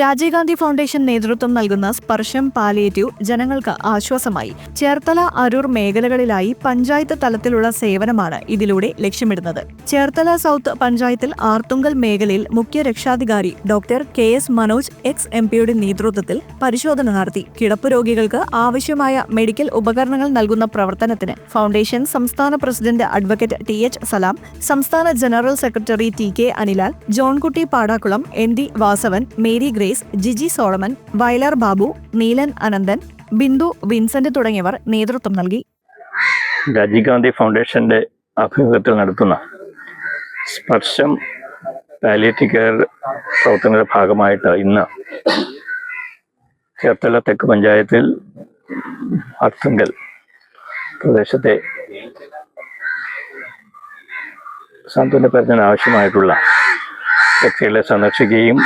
Rajeev Gandhi foundation നേതൃത്വം നൽകുന്ന സ്പർശം പാലിയേറ്റീവ് ജനങ്ങൾക്ക് ആശ്വാസമായി. ചേർത്തല അരൂർ മേഖലകളിലായി പഞ്ചായത്ത് തലത്തിലുള്ള സേവനമാണ് ഇതിലൂടെ ലക്ഷ്യമിടുന്നത്. ചേർത്തല സൗത്ത് പഞ്ചായത്തിൽ ആർത്തുങ്കൽ മേഖലയിൽ മുഖ്യ രക്ഷാധികാരി doctor K. S. Manoj ex. M. പിയുടെ നേതൃത്വത്തിൽ പരിശോധന നടത്തി. കിടപ്പ് രോഗികൾക്ക് ആവശ്യമായ മെഡിക്കൽ ഉപകരണങ്ങൾ നൽകുന്ന പ്രവർത്തനത്തിന് ഫൗണ്ടേഷൻ സംസ്ഥാന president advocate T. H. Salam സംസ്ഥാന general secretary T. K. Anilal Johnkutty Padakkulam N. D. Vasavan Mary Grace Jiji Solomon Vayalar Babu Neelan Ananthan Bindu Vincent തുടങ്ങിയവർ നേതൃത്വം നൽകി. രാജീവ് ഗാന്ധി ഫൗണ്ടേഷന്റെ ആഭിമുഖ്യത്തിൽ നടത്തുന്ന സ്പർശം പാലിയേറ്റീവ് കെയർ പ്രവർത്തനങ്ങളുടെ ഭാഗമായിട്ട് ഇന്ന് ചേർത്തല തെക്ക് പഞ്ചായത്തിൽ അർത്തുങ്കൽ പ്രദേശത്തെ സാന്ത്വന പരിചന ആവശ്യമായിട്ടുള്ള വ്യക്തികളെ സന്ദർശിക്കുകയും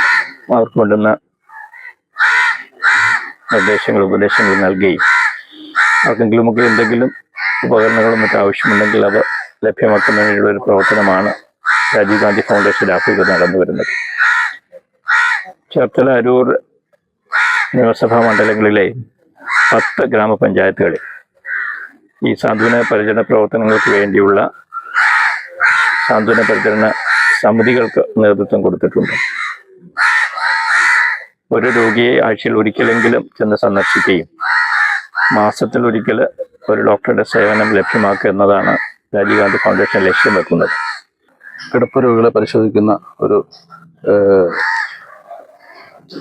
അവർക്ക് വേണ്ടുന്ന നിർദ്ദേശങ്ങൾ ഉപദേശങ്ങൾ നൽകുകയും ആർക്കെങ്കിലുമൊക്കെ എന്തെങ്കിലും ഉപകരണങ്ങളും മറ്റും ആവശ്യമുണ്ടെങ്കിൽ അവ ലഭ്യമാക്കുന്നതിനുള്ള ഒരു പ്രവർത്തനമാണ് രാജീവ് ഗാന്ധി ഫൗണ്ടേഷൻ ആഫ്രിക്ക നടന്നു വരുന്നത്. ചേർത്തല അരൂർ നിയമസഭാ മണ്ഡലങ്ങളിലെ പത്ത് ഗ്രാമപഞ്ചായത്തുകളിൽ ഈ സാന്ത്വന പരിചരണ പ്രവർത്തനങ്ങൾക്ക് വേണ്ടിയുള്ള സാന്ത്വന പരിചരണ സമിതികൾക്ക് നേതൃത്വം കൊടുത്തിട്ടുണ്ട്. ഒരു രോഗിയെ ആഴ്ചയിൽ ഒരിക്കലെങ്കിലും ചെന്ന് സന്ദർശിക്കുകയും മാസത്തിൽ ഒരിക്കൽ ഒരു ഡോക്ടറുടെ സേവനം ലഭ്യമാക്കുക എന്നതാണ് രാജീവ് ഗാന്ധി ഫൗണ്ടേഷൻ ലക്ഷ്യം വെക്കുന്നത്. കിടപ്പ് രോഗികളെ പരിശോധിക്കുന്ന ഒരു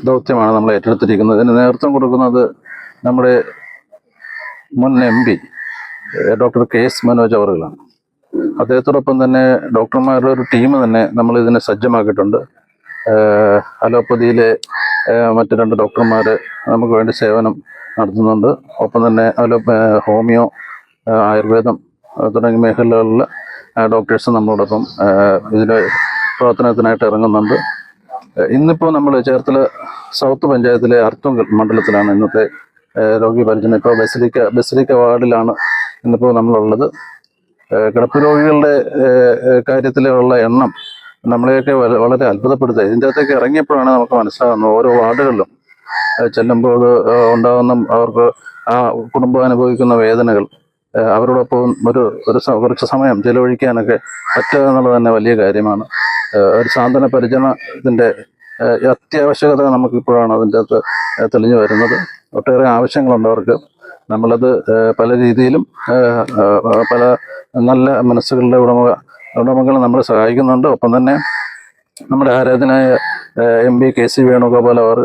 ദൗത്യമാണ് നമ്മൾ ഏറ്റെടുത്തിരിക്കുന്നത്. ഇതിന് നേതൃത്വം കൊടുക്കുന്നത് നമ്മുടെ മുൻ M P doctor K S Manoj അവറുകളാണ്. അദ്ദേഹത്തോടൊപ്പം തന്നെ ഡോക്ടർമാരുടെ ഒരു ടീം തന്നെ നമ്മൾ ഇതിനെ സജ്ജമാക്കിയിട്ടുണ്ട്. അലോപ്പതിയിലെ മറ്റ് രണ്ട് ഡോക്ടർമാർ നമുക്ക് വേണ്ടി സേവനം നടത്തുന്നുണ്ട്. ഒപ്പം തന്നെ അതിൽ ഹോമിയോ ആയുർവേദം തുടങ്ങിയ മേഖലകളിൽ ഡോക്ടേഴ്സ് നമ്മളോടൊപ്പം ഇതിൽ പ്രവർത്തനത്തിനായിട്ട് ഇറങ്ങുന്നുണ്ട്. ഇന്നിപ്പോൾ നമ്മൾ ചേർത്തല സൗത്ത് പഞ്ചായത്തിലെ അർത്തുങ്കൽ മണ്ഡലത്തിലാണ് ഇന്നത്തെ രോഗി പരിചരണം ഇപ്പോൾ ബസിലിക്ക ബസിലിക്ക വാർഡിലാണ് ഇന്നിപ്പോൾ നമ്മളുള്ളത്. കിടപ്പ് രോഗികളുടെ കാര്യത്തിലുള്ള എണ്ണം നമ്മളെയൊക്കെ വളരെ അത്ഭുതപ്പെടുത്തുക. ഇതിന്റെ അകത്തേക്ക് ഇറങ്ങിയപ്പോഴാണ് നമുക്ക് മനസ്സിലാകുന്നത് ഓരോ വാർഡുകളിലും ചെല്ലുമ്പോൾ ഉണ്ടാകുന്ന അവർക്ക് ആ കുടുംബം അനുഭവിക്കുന്ന വേദനകൾ അവരോടൊപ്പം ഒരു ഒരു കുറച്ച് സമയം ചെലവഴിക്കാനൊക്കെ പറ്റുക എന്നുള്ളത് തന്നെ വലിയ കാര്യമാണ്. ഒരു സാന്ത്വന പരിചരണത്തിന്റെ അത്യാവശ്യകത നമുക്കിപ്പോഴാണ് അതിന്റെ അകത്ത് തെളിഞ്ഞു വരുന്നത്. ഒട്ടേറെ ആവശ്യങ്ങളുണ്ട് അവർക്ക്. നമ്മളത് പല രീതിയിലും പല നല്ല മനസ്സുകളുടെ ഉടമ ഉടമകൾ നമ്മളെ സഹായിക്കുന്നുണ്ട്. ഒപ്പം തന്നെ നമ്മുടെ ആരാധനായ M P K C Venugopal അവർ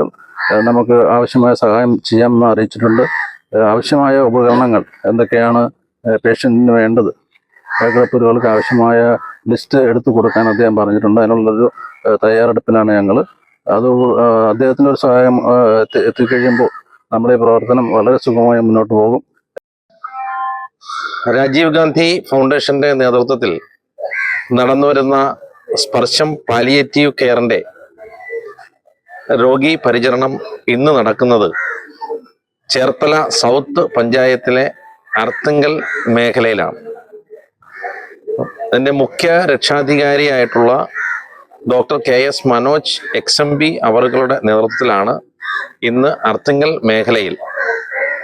നമുക്ക് ആവശ്യമായ സഹായം ചെയ്യാമെന്ന് അറിയിച്ചിട്ടുണ്ട്. ആവശ്യമായ ഉപകരണങ്ങൾ എന്തൊക്കെയാണ് പേഷ്യന്റിന് വേണ്ടത്? കിടപ്പുരുകൾക്ക് ആവശ്യമായ ലിസ്റ്റ് എടുത്തു കൊടുക്കാൻ അദ്ദേഹം പറഞ്ഞിട്ടുണ്ട്. അതിനുള്ളൊരു തയ്യാറെടുപ്പിലാണ് ഞങ്ങൾ അത് അദ്ദേഹത്തിന്റെ ഒരു സഹായം എത്തിക്കഴിയുമ്പോൾ നമ്മുടെ പ്രവർത്തനം വളരെ സുഖമായി മുന്നോട്ട് പോകും. രാജീവ് ഗാന്ധി ഫൗണ്ടേഷന്റെ നേതൃത്വത്തിൽ നടന്നുവരുന്ന സ്പർശം പാലിയേറ്റീവ് കെയറിന്റെ രോഗി പരിചരണം ഇന്ന് നടക്കുന്നത് ചേർത്തല സൗത്ത് പഞ്ചായത്തിലെ അർത്തുങ്കൽ മേഖലയിലാണ്. അതിന്റെ മുഖ്യ രക്ഷാധികാരിയായിട്ടുള്ള doctor K S Manoj ex M B അവറുകളുടെ നേതൃത്വത്തിലാണ് ഇന്ന് അർത്തുങ്കൽ മേഖലയിൽ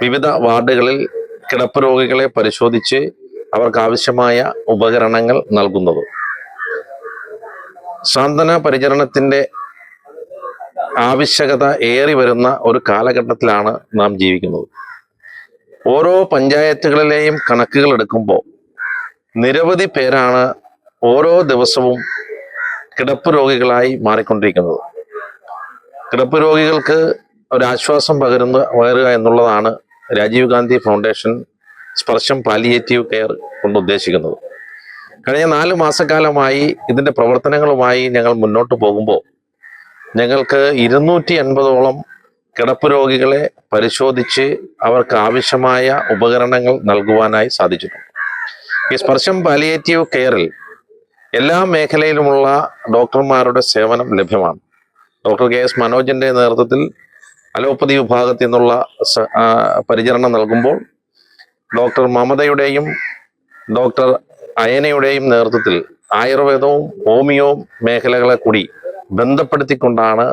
വിവിധ വാർഡുകളിൽ കിടപ്പ് രോഗികളെ പരിശോധിച്ച് അവർക്ക് ആവശ്യമായ ഉപകരണങ്ങൾ നൽകുന്നത്. സാന്ത്വന പരിചരണത്തിന്റെ ആവശ്യകത ഏറി വരുന്ന ഒരു കാലഘട്ടത്തിലാണ് നാം ജീവിക്കുന്നത്. ഓരോ പഞ്ചായത്തുകളിലെയും കണക്കുകൾ എടുക്കുമ്പോൾ നിരവധി പേരാണ് ഓരോ ദിവസവും കിടപ്പ് രോഗികളായി മാറിക്കൊണ്ടിരിക്കുന്നത്. കിടപ്പ് രോഗികൾക്ക് ഒരാശ്വാസം പകരുന്ന പകരുക എന്നുള്ളതാണ് Rajiv Gandhi foundation Sparsham palliative care കൊണ്ട് ഉദ്ദേശിക്കുന്നത്. കഴിഞ്ഞ നാല് മാസക്കാലമായി ഇതിന്റെ പ്രവർത്തനങ്ങളുമായി ഞങ്ങൾ മുന്നോട്ട് പോകുമ്പോൾ ഞങ്ങൾക്ക് ഇരുന്നൂറ്റി അൻപതോളം കിടപ്പ് രോഗികളെ പരിശോധിച്ച് അവർക്ക് ആവശ്യമായ ഉപകരണങ്ങൾ നൽകുവാനായി സാധിച്ചിട്ടുണ്ട്. ഈ സ്പർശം പാലിയേറ്റീവ് കെയറിൽ എല്ലാ മേഖലയിലുമുള്ള ഡോക്ടർമാരുടെ സേവനം ലഭ്യമാണ്. ഡോക്ടർ കെ എസ് മനോജിന്റെ നേതൃത്വത്തിൽ അലോപ്പതി വിഭാഗത്തിൽ നിന്നുള്ള പരിചരണം നൽകുമ്പോൾ ഡോക്ടർ മമതയുടെയും ഡോക്ടർ അയനയുടെയും നേതൃത്വത്തിൽ ആയുർവേദവും ഹോമിയോ മേഖലകളെ കൂടി ബന്ധപ്പെടുത്തിക്കൊണ്ടാണ്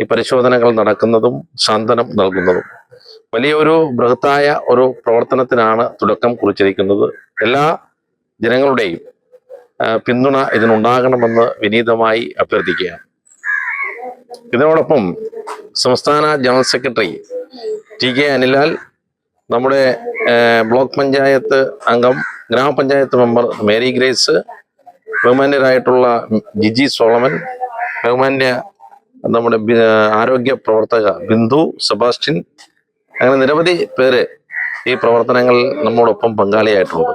ഈ പരിശോധനകൾ നടക്കുന്നതും സാന്ത്വനം നൽകുന്നതും. വലിയൊരു ബൃഹത്തായ ഒരു പ്രവർത്തനത്തിനാണ് തുടക്കം കുറിച്ചിരിക്കുന്നത്. എല്ലാ ജനങ്ങളുടെയും പിന്തുണ ഇതിനുണ്ടാകണമെന്ന് വിനീതമായി അഭ്യർത്ഥിക്കുകയാണ്. ഇതിനോടൊപ്പം സംസ്ഥാന general secretary T K Anilal നമ്മുടെ ബ്ലോക്ക് പഞ്ചായത്ത് അംഗം ഗ്രാമപഞ്ചായത്ത് മെമ്പർ മേരി ഗ്രേസ് ബഹുമാന്യരായിട്ടുള്ള ജിജി സോളമൻ ബഹുമാന്യ നമ്മുടെ ആരോഗ്യ പ്രവർത്തക ബിന്ദു സെബാസ്റ്റ്യൻ അങ്ങനെ നിരവധി പേര് ഈ പ്രവർത്തനങ്ങളിൽ നമ്മോടൊപ്പം പങ്കാളിയായിട്ടുണ്ട്.